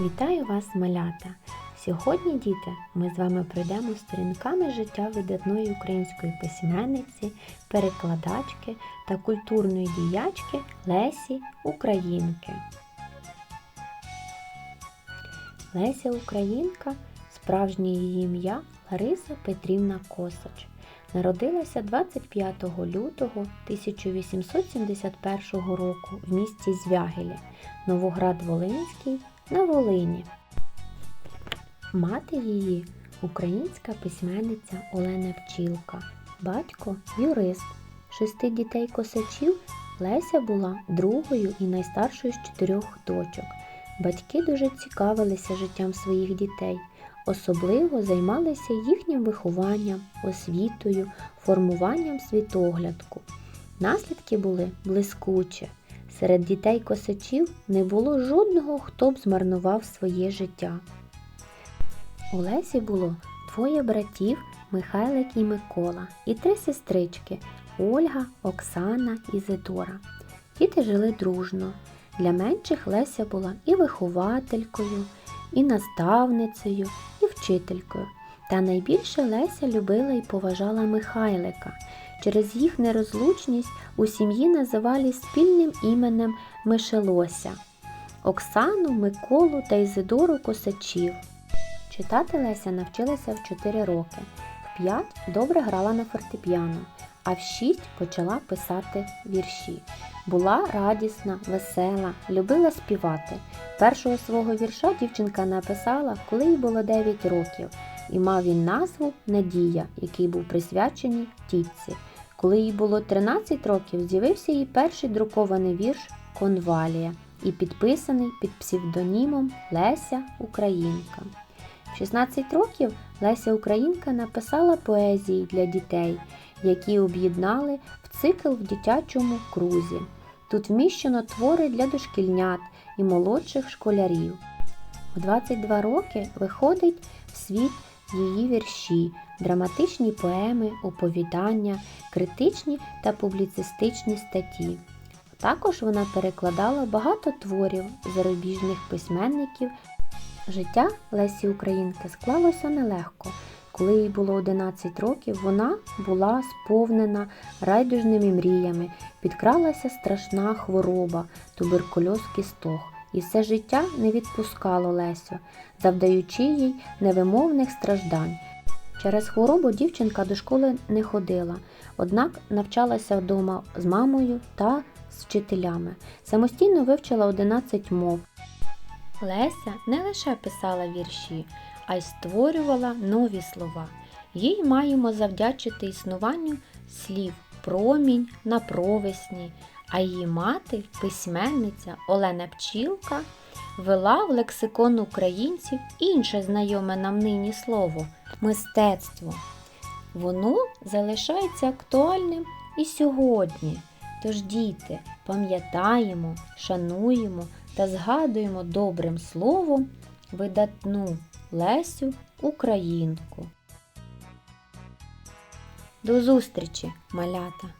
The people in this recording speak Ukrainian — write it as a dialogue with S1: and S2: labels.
S1: Вітаю вас, малята! Сьогодні, діти, ми з вами пройдемо сторінками життя видатної української письменниці, перекладачки та культурної діячки Лесі Українки. Леся Українка, справжнє її ім'я Лариса Петрівна Косач. Народилася 25 лютого 1871 року в місті Звягелі, Новоград-Волинський на Волині. Мати її українська письменниця Олена Пчілка, батько юрист. Шести дітей косачів Леся була другою і найстаршою з чотирьох дочок. Батьки дуже цікавилися життям своїх дітей, особливо займалися їхнім вихованням, освітою, формуванням світоглядку. Наслідки були блискучі. Серед дітей косачів не було жодного, хто б змарнував своє життя. У Лесі було двоє братів Михайлик і Микола, і три сестрички Ольга, Оксана і Зидора. Діти жили дружно. Для менших Леся була і вихователькою, і наставницею, і вчителькою. Та найбільше Леся любила і поважала Михайлика. Через їх нерозлучність у сім'ї називали спільним іменем Мишелося Оксану, Миколу та Ізидору Косачів. Читати Леся навчилася в 4 роки, в 5 добре грала на фортепіано, а в 6 почала писати вірші. Була радісна, весела, любила співати. Першого свого вірша дівчинка написала, коли їй було 9 років, і мав він назву Надія, який був присвячений тітці. Коли їй було 13 років, з'явився її перший друкований вірш Конвалія і підписаний під псевдонімом Леся Українка. В 16 років Леся Українка написала поезії для дітей, які об'єднали в цикл в дитячому крузі. Тут вміщено твори для дошкільнят і молодших школярів. У 22 роки виходить в світ її вірші, драматичні поеми, оповідання, критичні та публіцистичні статті. Також вона перекладала багато творів зарубіжних письменників. Життя Лесі Українки склалося нелегко. Коли їй було 11 років, вона була сповнена райдужними мріями, підкралася страшна хвороба, туберкульоз кісток, і все життя не відпускало Лесю, завдаючи їй невимовних страждань. Через хворобу дівчинка до школи не ходила, однак навчалася вдома з мамою та з вчителями. Самостійно вивчила 11 мов. Леся не лише писала вірші, а й створювала нові слова. Їй маємо завдячити існуванню слів промінь на провесні, а її мати, письменниця Олена Пчілка, вела в лексикон українців інше знайоме нам нині слово мистецтво. Воно залишається актуальним і сьогодні. Тож, діти, пам'ятаємо, шануємо та згадуємо добрим словом видатну Лесю Українку. До зустрічі, малята!